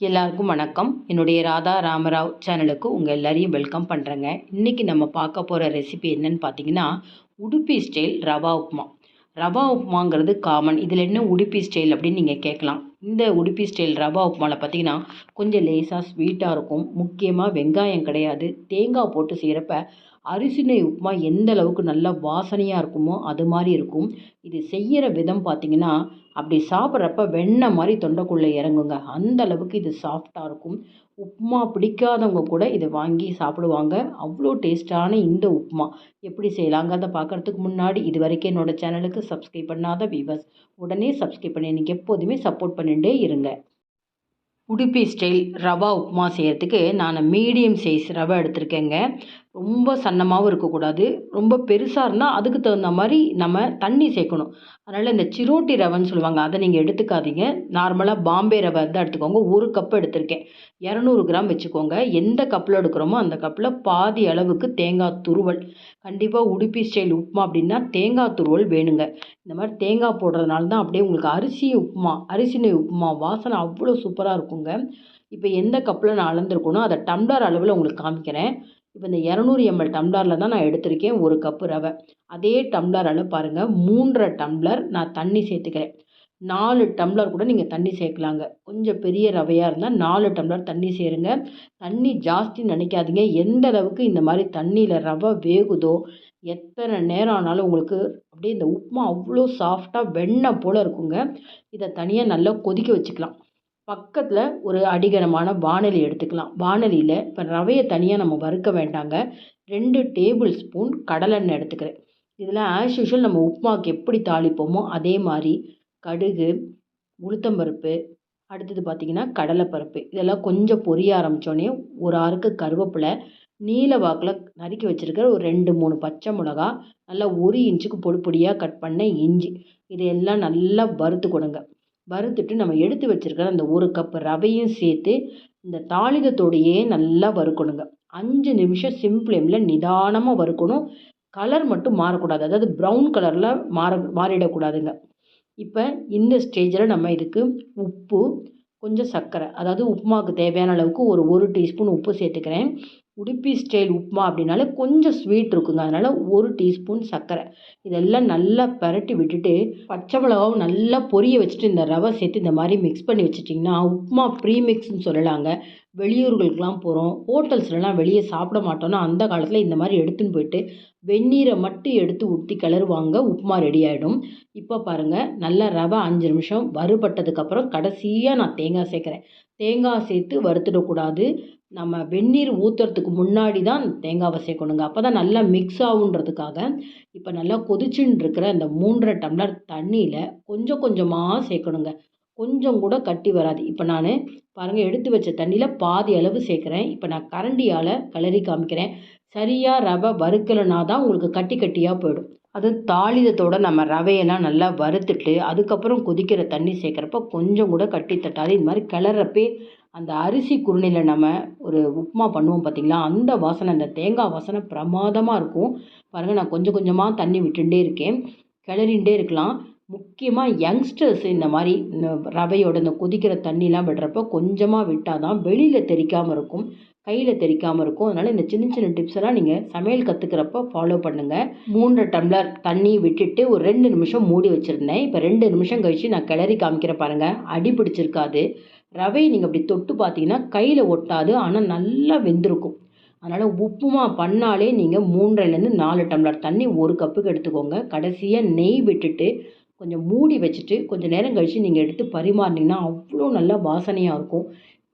எல்லாருக்கும் வணக்கம். என்னுடைய ராதா ராமராவ் சேனலுக்கு உங்கள் எல்லாரையும் வெல்கம் பண்ணுறேங்க இன்றைக்கி நம்ம பார்க்க போகிற ரெசிபி என்னன்னு பார்த்தீங்கன்னா உடுப்பி ஸ்டைல் ரவா உப்புமா ரவா உப்புமாங்கிறது காமன் இதில் என்ன உடுப்பி ஸ்டைல் அப்படின்னு நீங்கள் கேட்கலாம். இந்த உடுப்பி ஸ்டைல் ரவா உப்புமாவில் பார்த்தீங்கன்னா கொஞ்சம் லேசாக ஸ்வீட்டாக இருக்கும். முக்கியமாக வெங்காயம் கிடையாது. தேங்காய் போட்டு செய்கிறப்ப அரிசி நெய் உப்புமா எந்த அளவுக்கு நல்லா வாசனையாக இருக்குமோ அது மாதிரி இருக்கும். இது செய்கிற விதம் பார்த்தீங்கன்னா அப்படி சாப்பிட்றப்ப வெண்ணெய் மாதிரி தொண்டைக்குள்ளே இறங்குங்க. அந்த அளவுக்கு இது சாஃப்டாக இருக்கும். உப்புமா பிடிக்காதவங்க கூட இதை வாங்கி சாப்பிடுவாங்க. அவ்வளோ டேஸ்ட்டான இந்த உப்புமா. எப்படி செய்யலாங்கிறத பார்க்குறதுக்கு முன்னாடி இது வரைக்கும் என்னோடய சேனலுக்கு சப்ஸ்கிரைப் பண்ணாத வீவர்ஸ் உடனே சப்ஸ்கிரைப் பண்ணி எனக்கு எப்போதுமே சப்போர்ட் பண்ணிகிட்டே இருங்க. உடுப்பி ஸ்டைல் ரவா உப்புமா செய்கிறதுக்கு நான் மீடியம் சைஸ் ரவை எடுத்திருக்கேங்க. ரொம்ப சன்னமாகவும் இருக்கக்கூடாது. ரொம்ப பெருசாக இருந்தால் அதுக்கு தகுந்த மாதிரி நம்ம தண்ணி சேர்க்கணும். அதனால் இந்த சிரோட்டி ரவைன்னு சொல்லுவாங்க அதை நீங்கள் எடுத்துக்காதீங்க. நார்மலாக பாம்பே ரவை தான் எடுத்துக்கோங்க. ஒரு கப் எடுத்திருக்கேன். இரநூறு கிராம் வச்சுக்கோங்க. எந்த கப்பில் எடுக்கிறோமோ அந்த கப்பில் பாதி அளவுக்கு தேங்காய் துருவல். கண்டிப்பாக உடுப்பி ஸ்டைல் உப்புமா அப்படின்னா தேங்காய் துருவல் வேணுங்க. இந்த மாதிரி தேங்காய் போடுறதுனால தான் அப்படியே உங்களுக்கு அரிசி உப்புமா அரிசி நெய் உப்புமா வாசனை அவ்வளோ சூப்பராக இருக்குங்க. இப்போ எந்த கப்பில் நான் அளந்துருக்கணும் அதை டம்ளர் அளவில் உங்களுக்கு காமிக்கிறேன். இப்போ இந்த இரநூறு எம்எல் டம்ளரில் தான் நான் எடுத்திருக்கேன் ஒரு கப்பு ரவை. அதே டம்ளர் அளவு பாருங்கள் மூன்றரை டம்ளர் நான் தண்ணி சேர்த்துக்கிறேன். நாலு டம்ளர் கூட நீங்கள் தண்ணி சேர்க்கலாங்க. கொஞ்சம் பெரிய ரவையாக இருந்தால் நாலு டம்ளர் தண்ணி சேருங்க. தண்ணி ஜாஸ்தி நினைக்காதீங்க. எந்த அளவுக்கு இந்த மாதிரி தண்ணியில் ரவை வேகுதோ எத்தனை நேரம் ஆனாலும் உங்களுக்கு அப்படியே இந்த உப்புமா அவ்வளோ சாஃப்டாக வெண்ணெய் போல் இருக்குங்க. இதை தனியாக நல்லா கொதிக்க வச்சுக்கலாம். பக்கத்தில் ஒரு அடிகனமான வானலி எடுத்துக்கலாம். வானலியில் இப்போ ரவையை தனியாக நம்ம வறுக்க வேண்டாங்க. ரெண்டு டேபிள் ஸ்பூன் கடலெண்ணெய் எடுத்துக்கிறேன். இதில் ஆஸ் யூஷுவல் நம்ம உப்புமாவுக்கு எப்படி தாளிப்போமோ அதே மாதிரி கடுகு உளுத்தம்பருப்பு அடுத்தது பார்த்திங்கன்னா கடலைப்பருப்பு. இதெல்லாம் கொஞ்சம் பொரிய ஆரம்பித்தோடனே ஒரு ஆறுக்கு கருவேப்பிலை நீல வாக்கில் நறுக்கி வச்சுருக்கிற ஒரு ரெண்டு மூணு பச்சை மிளகா நல்லா ஒரு இன்ச்சுக்கு பொடி பொடியாக கட் பண்ண இஞ்சி. இதையெல்லாம் நல்லா வறுத்து கொடுங்க வறுத்துட்டு நம்ம எடுத்து வச்சுருக்கிற அந்த ஒரு கப் ரவையும் சேர்த்து இந்த தாளிதத்தோடையே நல்லா வறுக்கணுங்க. அஞ்சு நிமிஷம் சிம் ஃப்ளேமில் நிதானமாக வறுக்கணும். கலர் மட்டும் மாறக்கூடாது. அதாவது ப்ரௌன் கலரில் மாற மாறிடக்கூடாதுங்க. இப்போ இந்த ஸ்டேஜில் நம்ம இதுக்கு உப்பு கொஞ்சம் சர்க்கரை. அதாவது உப்புமாவுக்கு தேவையான அளவுக்கு ஒரு ஒரு டீஸ்பூன் உப்பு சேர்த்துக்கிறேன். உடுப்பி ஸ்டைல் உப்புமா அப்படின்னாலே கொஞ்சம் ஸ்வீட் இருக்குங்க. அதனால் ஒரு டீஸ்பூன் சர்க்கரை. இதெல்லாம் நல்லா பரட்டி விட்டுட்டு பச்சை மிளகாவும் நல்லா பொரிய வச்சுட்டு இந்த ரவை சேர்த்து இந்த மாதிரி மிக்ஸ் பண்ணி வச்சுட்டிங்கன்னா உப்புமா ப்ரீமிக்ஸ்னு சொல்லலாங்க. வெளியூர்களுக்கெலாம் போகிறோம் ஹோட்டல்ஸ்லலாம் வெளியே சாப்பிட மாட்டோம்னா அந்த காலத்தில் இந்த மாதிரி எடுத்துன்னு போயிட்டு வெந்நீரை மட்டும் எடுத்து ஊற்றி கிளறுவாங்க உப்புமா ரெடி ஆகிடும் இப்போ பாருங்கள் நல்லா ரவை அஞ்சு நிமிஷம் வறுபட்டதுக்கப்புறம் கடைசியாக நான் தேங்காய் சேர்க்குறேன். தேங்காய் சேர்த்து வறுத்துடக்கூடாது. நம்ம வெந்நீர் ஊற்றுறதுக்கு முன்னாடி தான் தேங்காவை சேர்க்கணுங்க. அப்போ தான் நல்லா மிக்ஸ் ஆகுன்றதுக்காக இப்போ நல்லா கொதிச்சுன்னு இருக்கிற அந்த மூன்றரை டம்ளர் தண்ணியில் கொஞ்சம் கொஞ்சமாக சேர்க்கணுங்க. கொஞ்சம் கூட கட்டி வராது. இப்போ நான் பாருங்கள் எடுத்து வச்ச தண்ணியில் பாதி அளவு சேர்க்குறேன். இப்போ நான் கரண்டியால் கிளறி காமிக்கிறேன். சரியாக ரவை வறுக்கலைனா தான் உங்களுக்கு கட்டி கட்டியாக போயிடும். அது தாளிதத்தோடு நம்ம ரவையெல்லாம் நல்லா வறுத்துட்டு அதுக்கப்புறம் கொதிக்கிற தண்ணி சேர்க்குறப்ப கொஞ்சம் கூட கட்டி தட்டாது. இது மாதிரி கிளறப்பே அந்த அரிசி குருணையில் நம்ம ஒரு உப்புமா பண்ணுவோம் பார்த்திங்களா அந்த வாசனை அந்த தேங்காய் வாசனை பிரமாதமாக இருக்கும். பாருங்கள் நான் கொஞ்சம் கொஞ்சமாக தண்ணி விட்டுட்டே இருக்கேன். கிளறிண்டே இருக்கலாம். முக்கியமாக யங்ஸ்டர்ஸ் இந்த மாதிரி இந்த ரவையோட இந்த கொதிக்கிற தண்ணிலாம் விடுறப்ப கொஞ்சமாக விட்டால் தான் வெளியில் தெரிக்காமல் இருக்கும். கையில் தெரிக்காமல் இருக்கும். அதனால் இந்த சின்ன சின்ன டிப்ஸ் எல்லாம் நீங்கள் சமையல் கற்றுக்கிறப்ப ஃபாலோ பண்ணுங்கள் மூன்று டம்ளர் தண்ணி விட்டுட்டு ஒரு ரெண்டு நிமிஷம் மூடி வச்சுருந்தேன். இப்போ ரெண்டு நிமிஷம் கழித்து நான் கிளறி காமிக்கிற பாருங்கள் அடி பிடிச்சிருக்காது. ரவையை நீங்கள் அப்படி தொட்டு பார்த்தீங்கன்னா கையில் ஒட்டாது. ஆனால் நல்லா வெந்திருக்கும். அதனால் உப்புமா பண்ணாலே நீங்கள் மூன்றிலேருந்து நாலு டம்ளர் தண்ணி ஒரு கப்புக்கு எடுத்துக்கோங்க. கடைசியாக நெய் விட்டுட்டு கொஞ்சம் மூடி வச்சுட்டு கொஞ்சம் நேரம் கழித்து நீங்கள் எடுத்து பரிமாறினீங்கன்னா அவ்வளோ நல்லா வாசனையாக இருக்கும்.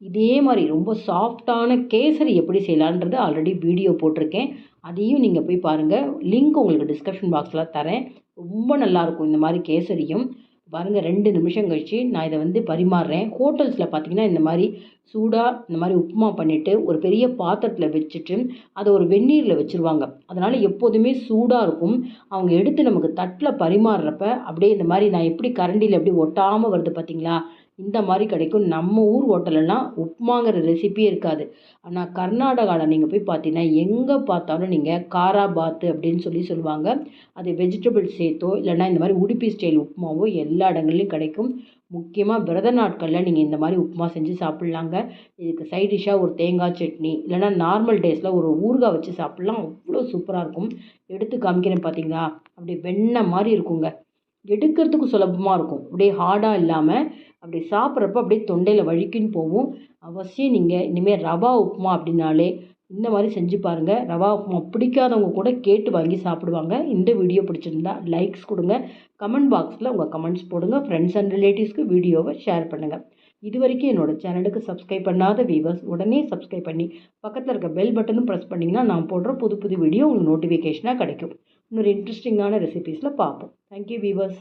இதே மாதிரி ரொம்ப சாஃப்டான கேசரி எப்படி செய்யலான்றது ஆல்ரெடி வீடியோ போட்டிருக்கேன். அதையும் நீங்கள் போய் பாருங்கள் லிங்க் உங்களுக்கு டிஸ்கிரிப்ஷன் பாக்ஸில் தரேன். ரொம்ப நல்லாயிருக்கும் இந்த மாதிரி கேசரியும். பாருங்கள் ரெண்டு நிமிஷம் கழித்து நான் இதை வந்து பரிமாறுறேன். ஹோட்டல்ஸில் பார்த்தீங்கன்னா இந்த மாதிரி சூடாக இந்த மாதிரி உப்புமா பண்ணிவிட்டு ஒரு பெரிய பாத்திரத்தில் வச்சுட்டு அதை ஒரு வெந்நீரில் வச்சுருவாங்க. அதனால் எப்போதுமே சூடாக இருக்கும். அவங்க எடுத்து நமக்கு தட்டில் பரிமாறுறப்ப அப்படியே இந்த மாதிரி நான் எப்படி கரண்டியில் எப்படி ஒட்டாமல் வருது பார்த்தீங்களா இந்த மாதிரி கிடைக்கும். நம்ம ஊர் ஹோட்டலெல்லாம் உப்புமாங்கிற ரெசிப்பியே இருக்காது. ஆனால் கர்நாடகாவில் நீங்கள் போய் பார்த்தீங்கன்னா எங்கே பார்த்தாலும் நீங்கள் காரா பாத்து அப்படின்னு சொல்லி சொல்லுவாங்க. அது வெஜிடபிள் சேர்த்தோ இல்லைன்னா இந்த மாதிரி உடுப்பி ஸ்டைல் உப்புமாவோ எல்லா இடங்கள்லையும் கிடைக்கும். முக்கியமாக விரத நாட்களில் நீங்கள் இந்த மாதிரி உப்புமா செஞ்சு சாப்பிட்லாங்க. இதுக்கு சைட் டிஷ்ஷாக ஒரு தேங்காய் சட்னி இல்லைன்னா நார்மல் டேஸில் ஒரு ஊறுகாய் வச்சு சாப்பிட்லாம். அவ்வளோ சூப்பராக இருக்கும். எடுத்து காமிக்கிறேன் பார்த்தீங்களா? அப்படியே வெண்ணெய் மாதிரி இருக்குங்க. எடுக்கிறதுக்கு சுலபமாக இருக்கும். அப்படியே ஹார்டாக இல்லாமல் அப்படி சாப்பிட்றப்ப அப்படியே தொண்டையில் வழுக்கின்னு போகும். அவசியம் நீங்கள் இனிமேல் ரவா உப்புமா அப்படின்னாலே இந்த மாதிரி செஞ்சு பாருங்கள் ரவா உப்புமா பிடிக்காதவங்க கூட கேட்டு வாங்கி சாப்பிடுவாங்க. இந்த வீடியோ பிடிச்சிருந்தா லைக்ஸ் கொடுங்க. கமெண்ட் பாக்ஸில் உங்கள் கமெண்ட்ஸ் போடுங்க. ஃப்ரெண்ட்ஸ் அண்ட் ரிலேட்டிவ்ஸ்க்கு வீடியோவை ஷேர் பண்ணுங்கள் இது வரைக்கும் என்னோடய சேனலுக்கு சப்ஸ்கிரைப் பண்ணாத வியூவர்ஸ் உடனே சப்ஸ்கிரைப் பண்ணி பக்கத்தில் இருக்க பெல் பட்டனும் ப்ரெஸ் பண்ணிங்கன்னா நான் போடுற புது புது வீடியோ உங்களுக்கு நோட்டிஃபிகேஷனாக கிடைக்கும். இன்னொரு இன்ட்ரெஸ்டிங்கான ரெசிபீஸில் பார்ப்போம். Thank you viewers